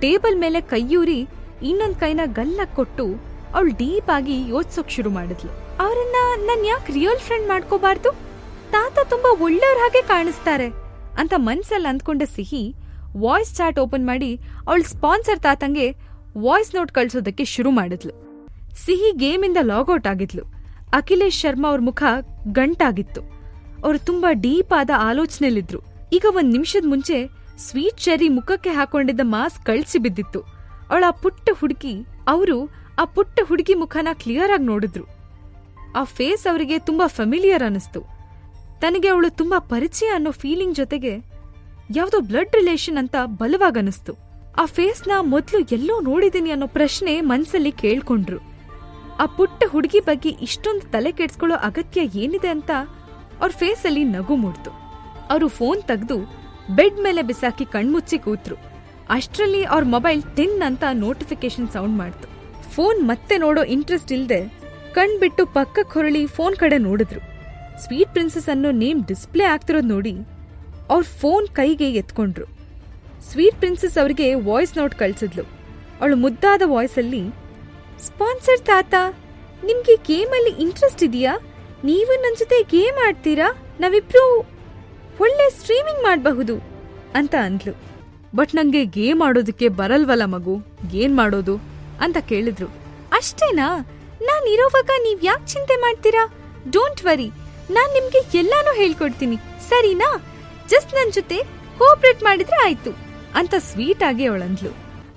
Table ಮೇಲೆ ಕೈಯೂರಿ ಇನ್ನೊಂದ್ ಕೈನ ಗಲ್ಲ ಕೊಟ್ಟು ಅವಳು ಡೀಪ್ ಆಗಿ ಯೋಚಿಸೋಕ್ ಶುರು ಮಾಡಿದ್ಲು. ಅವರನ್ನ ನಾನು ಯಾಕೆ ರಿಯಲ್ ಫ್ರೆಂಡ್ ಮಾಡ್ಕೋಬಾರ್ದು? ತಾತ ತುಂಬಾ ಒಳ್ಳೆಯವ್ರ ಹಾಗೆ ಕಾಣಿಸ್ತಾರೆ ಅಂತ ಮನ್ಸಲ್ಲಿ ಅಂದ್ಕೊಂಡ ಸಿಹಿ ವಾಯ್ಸ್ ಚಾಟ್ ಓಪನ್ ಮಾಡಿ ಅವಳ ಸ್ಪಾನ್ಸರ್ ತಾತಂಗೆ ವಾಯ್ಸ್ ನೋಟ್ ಕಳ್ಸೋದಕ್ಕೆ ಶುರು ಮಾಡಿದ್ಲು. ಸಿಹಿ ಗೇಮಿಂದ ಲಾಗೌಟ್ ಆಗಿದ್ಲು. ಅಖಿಲೇಶ್ ಶರ್ಮಾ ಅವ್ರ ಮುಖ ಗಂಟಾಗಿತ್ತು. ಅವರು ತುಂಬಾ ಡೀಪ್ ಆದ ಆಲೋಚನೆಲಿದ್ರು ಈಗ ಒಂದ್ ನಿಮಿಷದ ಮುಂಚೆ ಸ್ವೀಟ್ ಚೆರಿ ಮುಖಕ್ಕೆ ಹಾಕೊಂಡಿದ್ದ ಮಾಸ್ಕ್ ಕಳ್ಸಿ ಬಿದ್ದಿತ್ತು. ಅವಳ ಪುಟ್ಟ ಹುಡುಗಿ, ಅವರು ಆ ಪುಟ್ಟ ಹುಡುಗಿ ಮುಖನ ಕ್ಲಿಯರ್ ಆಗಿ ನೋಡಿದ್ರು. ಆ ಫೇಸ್ ಅವರಿಗೆ ತುಂಬಾ ಫೆಮಿಲಿಯರ್ ಅನಿಸ್ತು ತನಗೆ ಅವಳು ತುಂಬಾ ಪರಿಚಯ ಅನ್ನೋ ಫೀಲಿಂಗ್ ಜೊತೆಗೆ ಯಾವ್ದೋ ಬ್ಲಡ್ ರಿಲೇಷನ್ ಅಂತ ಬಲವಾಗನಿಸ್ತು ಆ ಫೇಸ್ನ ಮೊದ್ಲು ಎಲ್ಲೋ ನೋಡಿದೀನಿ ಅನ್ನೋ ಪ್ರಶ್ನೆ ಮನಸ್ಸಲ್ಲಿ ಕೇಳ್ಕೊಂಡ್ರು. ಆ ಪುಟ್ಟ ಹುಡುಗಿ ಬಗ್ಗೆ ಇಷ್ಟೊಂದು ತಲೆ ಕೆಡ್ಸ್ಕೊಳ್ಳೋ ಅಗತ್ಯ ಏನಿದೆ ಅಂತ ಅವ್ರ ಫೇಸಲ್ಲಿ ನಗು ಮೂಡ್ತು. ಅವರು ಫೋನ್ ತೆಗ್ದು ಬೆಡ್ ಮೇಲೆ ಬಿಸಾಕಿ ಕಣ್ಮುಚ್ಚಿ ಕೂತ್ರು. ಅಷ್ಟರಲ್ಲಿ ಅವ್ರ ಮೊಬೈಲ್ ಟಿನ್ ಅಂತ ನೋಟಿಫಿಕೇಶನ್ ಸೌಂಡ್ ಮಾಡ್ತು. ಫೋನ್ ಮತ್ತೆ ನೋಡೋ ಇಂಟ್ರೆಸ್ಟ್ ಇಲ್ಲದೆ ಕಣ್ ಬಿಟ್ಟು ಪಕ್ಕಕ್ಕೆ ಹೊರಳಿ ಫೋನ್ ಕಡೆ ನೋಡಿದ್ರು. ಸ್ವೀಟ್ ಪ್ರಿನ್ಸಸ್ ಅನ್ನೋ ನೇಮ್ ಡಿಸ್ಪ್ಲೇ ಆಗ್ತಿರೋದು ನೋಡಿ ಅವ್ರ ಫೋನ್ ಕೈಗೆ ಎತ್ಕೊಂಡ್ರು. ಸ್ವೀಟ್ ಪ್ರಿನ್ಸಸ್ ಅವರಿಗೆ ವಾಯ್ಸ್ ನೋಟ್ ಕಳ್ಸಿದ್ಲು. ಅವಳು ಮುದ್ದಾದ ವಾಯ್ಸಲ್ಲಿ, ಸ್ಪಾನ್ಸರ್ ತಾತ, ನಿಮ್ಗೆ ಗೇಮಲ್ಲಿ ಇಂಟ್ರೆಸ್ಟ್ ಇದೆಯಾ? ನೀವು ನನ್ನ ಜೊತೆ ಗೇಮ್ ಆಡ್ತೀರಾ? ನಾವಿಬ್ರು ಒಳ್ಳೆ ಸ್ಟ್ರೀಮಿಂಗ್ ಮಾಡಬಹುದು ಅಂತ ಅಂದ್ಲು. ಬಟ್ ನಂಗೆ ಗೇಮ್ ಆಡೋದಕ್ಕೆ ಬರಲ್ವಲ್ಲ ಮಗು? ಏನ್ ಮಾಡೋದು? ಅಂತ ಕೇಳಿದ್ರು. ಅಷ್ಟೇನಾ? ನಾನ್ ಇರೋವಾಗ ನೀವ್ ಯಾಕೆ ಚಿಂತೆ ಮಾಡ್ತೀರಾ? ಡೋಂಟ್ ವರಿ ನಾನ್ ನಿಮ್ಗೆ ಎಲ್ಲಾನು ಹೇಳ್ಕೊಡ್ತೀನಿ. ಸರಿನಾ? ಜಸ್ಟ್ ನನ್ ಜೊತೆ ಕೋಆಪರೇಟ್ ಮಾಡಿದ್ರೆ ಆಯ್ತು ಅಂತ ಸ್ವೀಟ್ ಆಗಿ ಅವಳಂದ್ಲು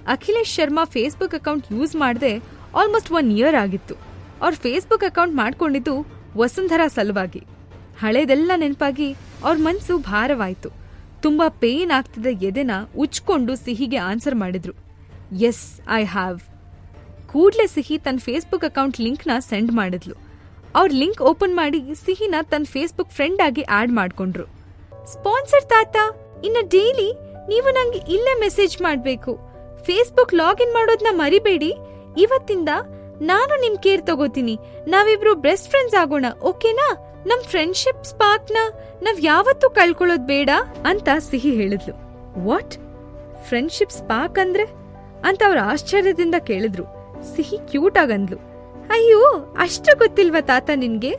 Akhilesh Sharma Facebook account use ಮಾಡದೆ ಆಲ್ಮೋಸ್ಟ್ ಒನ್ ಇಯರ್ ಆಗಿತ್ತು. ಅವ್ರ ಫೇಸ್ಬುಕ್ ಅಕೌಂಟ್ ಮಾಡ್ಕೊಂಡಿದ್ದು ವಸುಂಧರಾ ಸಲುವಾಗಿ. ಹಳೇದೆಲ್ಲ ನೆನಪಾಗಿ ಅವ್ರ ಮನ್ಸು ಭಾರವಾಯಿತು. ತುಂಬಾ ಪೇನ್ ಆಗ್ತಿದ್ದ ಎದೆನ ಉಚ್ಕೊಂಡು ಸಿಹಿಗೆ ಆನ್ಸರ್ ಮಾಡಿದ್ರು. ಎಸ್ ಐ ಹ್ಯಾವ್ ಕೂಡ್ಲೇ ಸಿಹಿ ತನ್ನ ಫೇಸ್ಬುಕ್ ಅಕೌಂಟ್ ಲಿಂಕ್ನ ಸೆಂಡ್ ಮಾಡಿದ್ಲು. ಅವ್ರ ಲಿಂಕ್ ಓಪನ್ ಮಾಡಿ ಸಿಹಿನ ತನ್ನ ಫೇಸ್ಬುಕ್ ಫ್ರೆಂಡ್ ಆಗಿ ಆಡ್ ಮಾಡ್ಕೊಂಡ್ರು. ಸ್ಪಾನ್ಸರ್ ತಾತ, ಇನ್ನ ಡೈಲಿ ನೀವು ನಂಗೆ ಇಲ್ಲೇ ಮೆಸೇಜ್ ಮಾಡ್ಬೇಕು. ಫೇಸ್ಬುಕ್ ಲಾಗಿನ್ ಮಾಡೋದನ್ನ ಮರಿಬೇಡಿ. ಇವತ್ತಿಂದ ನಾನು ನಿಮ್ ಕೇರ್ ತಗೋತೀನಿ. ನಾವಿಬ್ರು ಬೆಸ್ಟ್ ಫ್ರೆಂಡ್ಸ್ ಆಗೋಣ, ಓಕೆನಾ? ನಮ್ ಫ್ರೆಂಡ್ಶಿಪ್ ಸ್ಪಾರ್ಕ್ನ ನಾವ್ ಯಾವತ್ತೂ ಕಳ್ಕೊಳ್ಳೋದ್ ಬೇಡ ಅಂತ ಸಿಹಿ ಹೇಳಿದ್ಲು. ವಾಟ್ ಫ್ರೆಂಡ್ಶಿಪ್ ಸ್ಪಾರ್ಕ್ ಅಂದ್ರೆ? ಅಂತ ಅವ್ರ ಆಶ್ಚರ್ಯದಿಂದ ಕೇಳಿದ್ರು. ಸಿಹಿ ಕ್ಯೂಟ್ ಆಗಂದ್ಲು. ಅಯ್ಯೋ, ಅಷ್ಟು ಗೊತ್ತಿಲ್ವಾ ತಾತ ನಿನ್ಗೆ?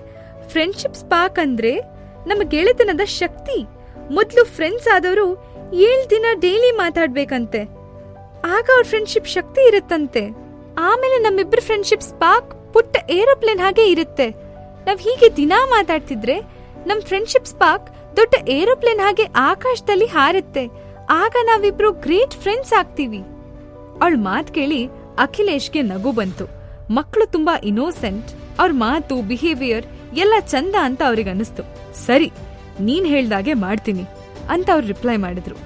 ಫ್ರೆಂಡ್ಶಿಪ್ ಸ್ಪಾರ್ಕ್ ಅಂದ್ರೆ ನಮ್ಮ ಗೆಳೆತನದ ಶಕ್ತಿ. ಮೊದ್ಲು ಫ್ರೆಂಡ್ಸ್ ಆದವರು ಏಳ್ ದಿನ ಡೈಲಿ ಮಾತಾಡ್ಬೇಕಂತೆ. ಆಗ ಅವ್ರ ಫ್ರೆಂಡ್ಶಿಪ್ ಶಕ್ತಿ ಇರುತ್ತಂತೆ. ಆಮೇಲೆ ನಮ್ಮಿಬ್ರು ಫ್ರೆಂಡ್ಶಿಪ್ ಸ್ಪಾರ್ಕ್ ಪುಟ್ಟ ಏರೋಪ್ಲೇನ್ ಹಾಗೆ ಇರುತ್ತೆ. ನಾವ್ ಹೀಗೆ ದಿನಾ ಮಾತಾಡ್ತಿದ್ರೆ ನಮ್ ಫ್ರೆಂಡ್ಶಿಪ್ ಸ್ಪಾರ್ಕ್ ದೊಡ್ಡ ಏರೋಪ್ಲೇನ್ ಹಾಗೆ ಆಕಾಶದಲ್ಲಿ ಹಾರುತ್ತೆ. ಆಗ ನಾವಿಬ್ರು ಗ್ರೇಟ್ ಫ್ರೆಂಡ್ಸ್ ಆಗ್ತೀವಿ. ಅವಳ ಮಾತ್ ಕೇಳಿ ಅಖಿಲೇಶ್ಗೆ ನಗು ಬಂತು. ಮಕ್ಕಳು ತುಂಬಾ ಇನೋಸೆಂಟ್ ಅವ್ರ ಮಾತು ಬಿಹೇವಿಯರ್ ಎಲ್ಲ ಚಂದ ಅಂತ ಅವ್ರಿಗೆ ಅನಿಸ್ತು ಸರಿ, ನೀನ್ ಹೇಳ್ದಾಗೆ ಮಾಡ್ತೀನಿ ಅಂತ ಅವ್ರು ರಿಪ್ಲೈ ಮಾಡಿದ್ರು.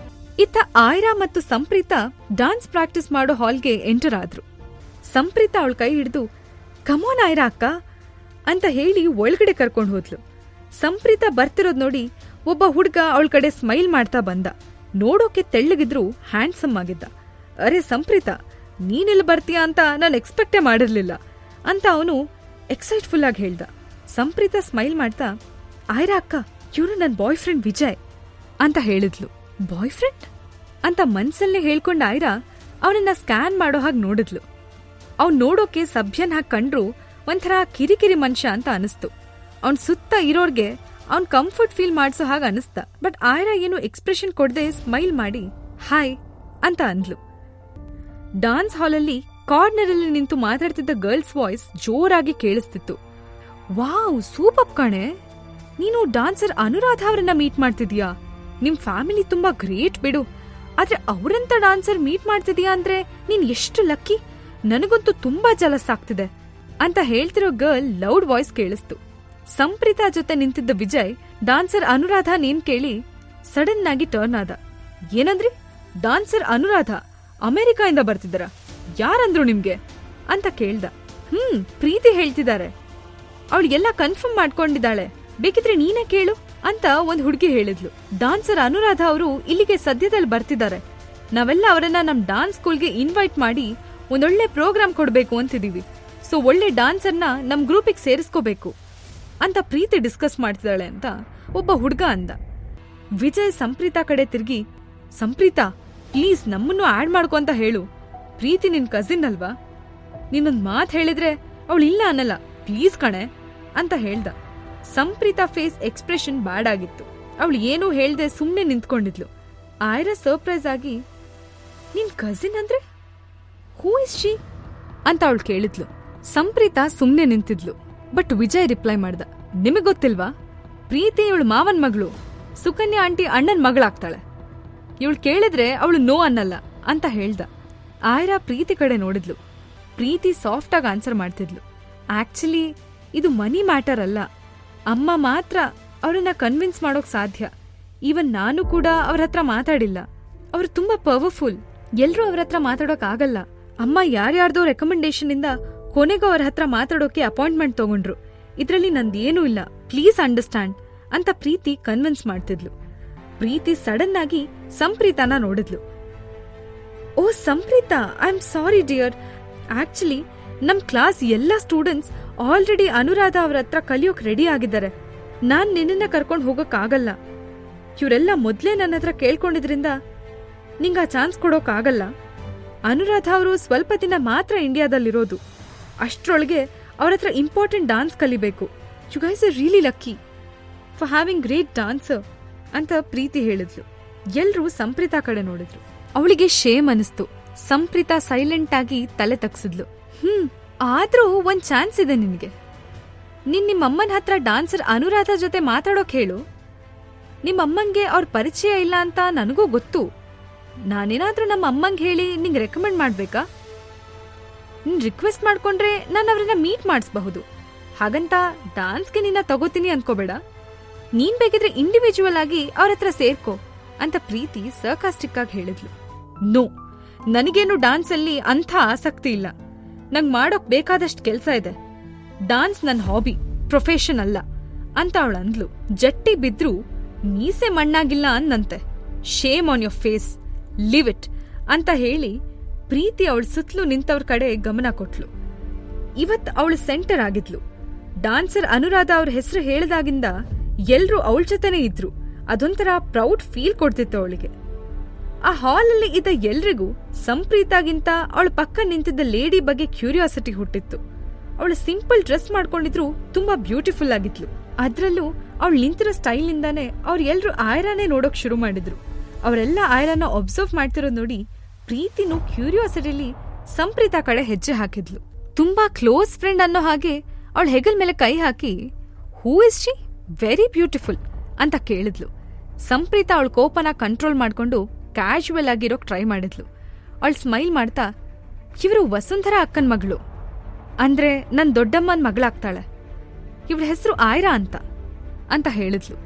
ಇತ್ತ ಆಯ್ರಾ ಮತ್ತು ಸಂಪ್ರೀತ ಡಾನ್ಸ್ ಪ್ರಾಕ್ಟೀಸ್ ಮಾಡೋ ಹಾಲ್ಗೆ ಎಂಟರ್ ಆದ್ರು. ಸಂಪ್ರೀತ ಅವಳ ಕೈ ಹಿಡಿದು, ಕಮೋನ್ ಆಯ್ರಾ ಅಕ್ಕ ಅಂತ ಹೇಳಿ ಒಳಗಡೆ ಕರ್ಕೊಂಡು ಹೋದ್ಲು. ಸಂಪ್ರೀತ ಬರ್ತಿರೋದ್ ನೋಡಿ ಒಬ್ಬ ಹುಡ್ಗ ಅವಳ ಕಡೆ ಸ್ಮೈಲ್ ಮಾಡ್ತಾ ಬಂದ. ನೋಡೋಕೆ ತೆಳ್ಳಗಿದ್ರು ಹ್ಯಾಂಡ್ಸಮ್ ಆಗಿದ್ದ. ಅರೆ ಸಂಪ್ರೀತ, ನೀನೆಲ್ಲಿ ಬರ್ತೀಯಾ ಅಂತ ನಾನು ಎಕ್ಸ್ಪೆಕ್ಟೇ ಮಾಡಿರ್ಲಿಲ್ಲ ಅಂತ ಅವನು ಎಕ್ಸೈಟ್ಫುಲ್ ಆಗಿ ಹೇಳ್ದ. ಸಂಪ್ರೀತ ಸ್ಮೈಲ್ ಮಾಡ್ತಾ, ಆಯ್ರಾ ಅಕ್ಕ ಇವನು ನನ್ನ ಬಾಯ್ ಫ್ರೆಂಡ್ ವಿಜಯ್ ಅಂತ ಹೇಳಿದ್ಲು. ಬಾಯ್ ಫ್ರೆಂಡ್ ಅಂತ ಮನ್ಸಲ್ಲೇ ಹೇಳ್ಕೊಂಡ ಆಯ್ರಾ ಅವನನ್ನ ಸ್ಕ್ಯಾನ್ ಮಾಡೋ ಹಾಗೆ ನೋಡಿದ್ಲು. ಅವ್ನ್ ನೋಡೋಕೆ ಸಭ್ಯನ್ ಹಾಗೆ ಕಂಡ್ರು ಒಂಥರ ಕಿರಿಕಿರಿ ಮನುಷ್ಯ ಅಂತ ಅನಿಸ್ತು. ಅವ್ನ್ ಸುತ್ತ ಇರೋರ್ಗೆ ಅವ್ನ್ ಕಂಫರ್ಟ್ ಫೀಲ್ ಮಾಡ್ಸೋ ಹಾಗೆ ಅನಿಸ್ತ. ಬಟ್ ಆಯ್ರಾ ಏನು ಎಕ್ಸ್ಪ್ರೆಷನ್ ಕೊಡದೆ ಸ್ಮೈಲ್ ಮಾಡಿ ಹಾಯ್ ಅಂತ ಅಂದ್ಲು. ಡಾನ್ಸ್ ಹಾಲಲ್ಲಿ ಕಾರ್ನರಲ್ಲಿ ನಿಂತು ಮಾತಾಡ್ತಿದ್ದ ಗರ್ಲ್ಸ್ ವಾಯ್ಸ್ ಜೋರಾಗಿ ಕೇಳಿಸ್ತಿತ್ತು. ವಾವ್, ಸೂಪಪ್ ಕಣೆ. ನೀನು ಡಾನ್ಸರ್ ಅನುರಾಧ ಅವರನ್ನ ಮೀಟ್ ಮಾಡ್ತಿದ್ಯಾ? ನಿಮ್ ಫ್ಯಾಮಿಲಿ ತುಂಬಾ ಗ್ರೇಟ್ ಬಿಡು. ಆದ್ರೆ ಅವರಂತ ಡಾನ್ಸರ್ ಮೀಟ್ ಮಾಡ್ತಿದ್ಯಾ ಅಂದ್ರೆ ನೀನ್ ಎಷ್ಟು ಲಕ್ಕಿ ನನಗಂತೂ ತುಂಬಾ ಜಲಸ್ ಆಗ್ತಿದೆ. ಅಂತ ಹೇಳ್ತಿರೋ ಗರ್ಲ್ ಲೌಡ್ ವಾಯ್ಸ್ ಕೇಳಿಸ್ತು. ಸಂಪ್ರೀತಾ ಜೊತೆ ನಿಂತಿದ್ದ ವಿಜಯ್, ಡಾನ್ಸರ್ ಅನುರಾಧ ನೇಮ್ ಕೇಳಿ ಸಡನ್ ಆಗಿ ಟರ್ನ್ ಆದ. ಏನಂದ್ರಿ? ಡಾನ್ಸರ್ ಅನುರಾಧ ಅಮೆರಿಕಾಯಿಂದ ಬರ್ತಿದ್ದಾರ. ಯಾರಂದ್ರು ನಿಮ್ಗೆ? ಅಂತ ಕೇಳ್ದ. ಹ್ಮ್, ಪ್ರೀತಿ ಹೇಳ್ತಿದ್ದಾರೆ. ಅವಳು ಎಲ್ಲ ಕನ್ಫರ್ಮ್ ಮಾಡ್ಕೊಂಡಿದ್ದಾಳೆ. ಬೇಕಿದ್ರೆ ನೀನೇ ಕೇಳು ಅಂತ ಒಂದ್ ಹುಡುಗಿ ಹೇಳಿದ್ಲು. ಡಾನ್ಸರ್ ಅನುರಾಧ ಅವರು ಇಲ್ಲಿಗೆ ಸದ್ಯದಲ್ಲಿ ಬರ್ತಿದ್ದಾರೆ. ನಾವೆಲ್ಲ ಅವರನ್ನ ನಮ್ ಡಾನ್ಸ್ ಸ್ಕೂಲ್ಗೆ ಇನ್ವೈಟ್ ಮಾಡಿ ಒಂದೊಳ್ಳೆ ಪ್ರೋಗ್ರಾಮ್ ಕೊಡ್ಬೇಕು ಅಂತಿದೀವಿ. ಸೊ ಒಳ್ಳೆ ಡಾನ್ಸರ್ನ ನಮ್ಮ ಗ್ರೂಪಿಗೆ ಸೇರಿಸ್ಕೋಬೇಕು. ಅಂತ ಪ್ರೀತಿ ಡಿಸ್ಕಸ್ ಮಾಡ್ತಿದ್ದಾಳೆ ಅಂತ ಒಬ್ಬ ಹುಡ್ಗ ಅಂದ. ವಿಜಯ್ ಸಂಪ್ರೀತಾ ಕಡೆ ತಿರುಗಿ, ಸಂಪ್ರೀತಾ ಪ್ಲೀಸ್ ನಮ್ಮನ್ನು ಆ್ಯಡ್ ಮಾಡ್ಕೊ ಅಂತ ಹೇಳು. ಪ್ರೀತಿ ನಿನ್ ಕಸಿನ್ ಅಲ್ವಾ? ನಿನ್ನೊಂದು ಮಾತು ಹೇಳಿದ್ರೆ ಅವಳು ಇಲ್ಲ ಅನ್ನಲ್ಲ. ಪ್ಲೀಸ್ ಕಣೆ, ಅಂತ ಹೇಳ್ದ. ಸಂಪ್ರೀತಾ ಫೇಸ್ ಎಕ್ಸ್ಪ್ರೆಷನ್ ಬ್ಯಾಡ್ ಆಗಿತ್ತು ಅವಳು ಏನೂ ಹೇಳ್ದೆ ಸುಮ್ಮನೆ ನಿಂತ್ಕೊಂಡಿದ್ಲು. ಆಯ್ರ ಸರ್ಪ್ರೈಸ್ ಆಗಿ, ನಿನ್ ಕಸಿನ್ ಅಂದ್ರೆ? ಹೂ ಇಸ್ ಶಿ ಅಂತ ಅವಳು ಕೇಳಿದ್ಲು. ಸಂಪ್ರೀತಾ ಸುಮ್ನೆ ನಿಂತಿದ್ಲು. ಬಟ್ ವಿಜಯ್ ರಿಪ್ಲೈ ಮಾಡ್ದ. ನಿಮಗ್ ಗೊತ್ತಿಲ್ವಾ? ಪ್ರೀತಿ ಇವಳು ಮಾವನ್ ಮಗಳು, ಸುಕನ್ಯಾ ಆಂಟಿ ಅಣ್ಣನ್ ಮಗಳಾಗ್ತಾಳೆ. ಇವಳು ಕೇಳಿದ್ರೆ ಅವಳು ನೋ ಅನ್ನಲ್ಲ ಅಂತ ಹೇಳ್ದ. ಆಯ್ರಾ ಪ್ರೀತಿ ಕಡೆ ನೋಡಿದ್ಲು. ಪ್ರೀತಿ ಸಾಫ್ಟ್ ಆಗಿ ಆನ್ಸರ್ ಮಾಡ್ತಿದ್ಲು. ಆಕ್ಚುಲಿ ಇದು ಮನಿ ಮ್ಯಾಟರ್ ಅಲ್ಲ. ಅಮ್ಮ ಮಾತ್ರ ಅವರನ್ನ ಕನ್ವಿನ್ಸ್ ಮಾಡೋಕ್ ಸಾಧ್ಯ. ಈವನ್ ನಾನು ಕೂಡ ಅವ್ರ ಹತ್ರ ಮಾತಾಡಿಲ್ಲ. ಅವ್ರು ತುಂಬಾ ಪವರ್ಫುಲ್ ಎಲ್ರೂ ಅವ್ರ ಹತ್ರ ಮಾತಾಡೋಕ್ ಆಗಲ್ಲ. ಅಮ್ಮ ಯಾರ್ಯಾರ್ದೋ ರೆಕಮೆಂಡೇಶನ್ ಇಂದ ಕೊನೆಗೂ ಅವ್ರ ಹತ್ರ ಮಾತಾಡೋಕೆ ಅಪಾಯಿಂಟ್ಮೆಂಟ್ ತಗೊಂಡ್ರು. ಇದರಲ್ಲಿ ನಂದೇನೂ ಇಲ್ಲ. ಪ್ಲೀಸ್ ಅಂಡರ್ಸ್ಟ್ಯಾಂಡ್ ಅಂತ ಪ್ರೀತಿ ಕನ್ವಿನ್ಸ್ ಮಾಡ್ತಿದ್ಲು. ಪ್ರೀತಿ ಸಡನ್ ಆಗಿ ಸಂಪ್ರೀತಾನ ನೋಡಿದ್ಲು. ಓ Samprita, I am sorry dear. Actually ನಮ್ ಕ್ಲಾಸ್ ಎಲ್ಲ ಸ್ಟೂಡೆಂಟ್ಸ್ ಆಲ್ರೆಡಿ ಅನುರಾಧ ಅವ್ರ ಹತ್ರ ಕಲಿಯೋಕ್ ರೆಡಿ ಆಗಿದ್ದಾರೆ. ನಾನ್ ನಿನ್ನನ್ನ ಕರ್ಕೊಂಡು ಹೋಗಕ್ ಆಗಲ್ಲ ಇವರೆಲ್ಲ ಮೊದ್ಲೇ ನನ್ನ ಹತ್ರ ಕೇಳ್ಕೊಂಡಿದ್ರಿಂದ ನಿಂಗ ಆ ಚಾನ್ಸ್ ಕೊಡೋಕ್ ಆಗಲ್ಲ ಅನುರಾಧ ಅವರು ಸ್ವಲ್ಪ ದಿನ ಮಾತ್ರ ಇಂಡಿಯಾದಲ್ಲಿರೋದು. ಅಷ್ಟ್ರೊಳಗೆ ಅವ್ರ ಹತ್ರ ಇಂಪಾರ್ಟೆಂಟ್ ಡಾನ್ಸ್ ಕಲಿಬೇಕು. You guys are really lucky for having great dancer ಅಂತ ಪ್ರೀತಿ ಹೇಳಿದ್ಲು. ಎಲ್ಲರೂ ಸಂಪ್ರೀತಾ ಕಡೆ ನೋಡಿದ್ರು. ಅವಳಿಗೆ ಶೇಮ್ ಅನಿಸ್ತು. ಸಂಪ್ರೀತಾ ಸೈಲೆಂಟ್ ಆಗಿ ತಲೆ ತಗ್ಸಿದ್ಲು. ಹ್ಮ್, ಆದ್ರೂ ಒಂದ್ ಚಾನ್ಸ್ ಇದೆ ನಿನ್ಗೆ. ನಿನ್ ನಿಮ್ಮಮ್ಮನ ಹತ್ರ ಡಾನ್ಸರ್ ಅನುರಾಧ ಜೊತೆ ಮಾತಾಡೋಕ್ ಹೇಳು. ನಿಮ್ಮಮ್ಮಂಗೆ ಅವ್ರ ಪರಿಚಯ ಇಲ್ಲ ಅಂತ ನನಗೂ ಗೊತ್ತು. ನಾನೇನಾದ್ರೂ ನಮ್ಮ ಅಮ್ಮಂಗೆ ಹೇಳಿ ನಿಂಗೆ ರೆಕಮೆಂಡ್ ಮಾಡ್ಬೇಕಾ? ನಿನ್ ರಿಕ್ವೆಸ್ಟ್ ಮಾಡ್ಕೊಂಡ್ರೆ ನಾನು ಅವ್ರನ್ನ ಮೀಟ್ ಮಾಡಿಸ್ಬಹುದು. ಹಾಗಂತ ಡಾನ್ಸ್ಗೆ ನಿನ್ನ ತಗೋತೀನಿ ಅನ್ಕೋಬೇಡ. ನೀನ್ ಬೇಕಿದ್ರೆ ಇಂಡಿವಿಜುವಲ್ ಆಗಿ ಅವ್ರ ಹತ್ರ ಸೇರ್ಕೋ ಅಂತ ಪ್ರೀತಿ ಸರ್ಕಾಸ್ಟಿಕ್ ಆಗಿ ಹೇಳಿದ್ಲು. ನೋ ನನಗೇನು ಡಾನ್ಸ್ ಅಲ್ಲಿ ಅಂಥ ಆಸಕ್ತಿ ಇಲ್ಲ. ನಂಗೆ ಮಾಡೋಕ್ ಬೇಕಾದಷ್ಟು ಕೆಲಸ ಇದೆ. ಡಾನ್ಸ್ ನನ್ನ ಹಾಬಿ ಪ್ರೊಫೆಷನ್ ಅಲ್ಲ ಅಂತ ಅವಳು ಅಂದ್ಲು. ಜಟ್ಟಿ ಬಿದ್ರೂ ಮೀಸೆ ಮಣ್ಣಾಗಿಲ್ಲ ಅಂದಂತೆ shame on your face leave it ಅಂತ ಹೇಳಿ ಪ್ರೀತಿ ಅವಳ ಸುತ್ತಲೂ ನಿಂತವ್ರ ಕಡೆ ಗಮನ ಕೊಟ್ಲು. ಇವತ್ ಅವಳು ಸೆಂಟರ್ ಆಗಿದ್ಲು. ಡಾನ್ಸರ್ ಅನುರಾಧ ಅವ್ರ ಹೆಸರು ಹೇಳಿದಾಗಿಂದ ಎಲ್ರೂ ಅವಳ ಜೊತೆನೇ ಇದ್ರು. ಅದೊಂಥರ ಪ್ರೌಡ್ ಫೀಲ್ ಕೊಡ್ತಿತ್ತು ಅವಳಿಗೆ. ಆ ಹಾಲ್ ಅಲ್ಲಿ ಇದ್ದ ಎಲ್ರಿಗೂ ಸಂಪ್ರೀತಾಗಿಂತ ಅವಳ ಪಕ್ಕ ನಿಂತಿದ್ದ ಲೇಡಿ ಬಗ್ಗೆ ಕ್ಯೂರಿಯಾಸಿಟಿ ಹುಟ್ಟಿತ್ತು. ಅವಳು ಸಿಂಪಲ್ ಡ್ರೆಸ್ ಮಾಡ್ಕೊಂಡಿದ್ರು ತುಂಬಾ ಬ್ಯೂಟಿಫುಲ್ ಆಗಿದ್ಲು. ಅದ್ರಲ್ಲೂ ಅವಳು ನಿಂತಿರೋ ಸ್ಟೈಲ್ನಿಂದಾನೇ ಅವ್ರು ಎಲ್ರು ಆಯರಾನೇ ನೋಡೋಕ್ ಶುರು ಮಾಡಿದ್ರು. ಅವರೆಲ್ಲ ಆಯರಾನ ಒಬ್ಸರ್ವ್ ಮಾಡ್ತಿರೋದು ನೋಡಿ ಪ್ರೀತಿನೂ ಕ್ಯೂರಿಯಾಸಿಟಿಲಿ ಸಂಪ್ರೀತಾ ಕಡೆ ಹೆಜ್ಜೆ ಹಾಕಿದ್ಲು. ತುಂಬಾ ಕ್ಲೋಸ್ ಫ್ರೆಂಡ್ ಅನ್ನೋ ಹಾಗೆ ಅವಳ ಹೆಗಲ್ ಮೇಲೆ ಕೈ ಹಾಕಿ who is she very beautiful ಅಂತ ಕೇಳಿದ್ಲು. ಸಂಪ್ರೀತ ಅವಳ ಕೋಪನ ಕಂಟ್ರೋಲ್ ಮಾಡ್ಕೊಂಡು ಕ್ಯಾಶುವಲ್ ಆಗಿರೋಕ್ ಟ್ರೈ ಮಾಡಿದ್ಲು. ಅವಳು ಸ್ಮೈಲ್ ಮಾಡ್ತಾ, ಇವರು ವಸುಂಧರ ಅಕ್ಕನ ಮಗಳು. ಅಂದ್ರೆ ನನ್ನ ದೊಡ್ಡಮ್ಮನ ಮಗಳಾಗ್ತಾಳೆ. ಇವಳ ಹೆಸರು ಆಯ್ರಾ ಅಂತ ಅಂತ ಹೇಳಿದ್ಲು.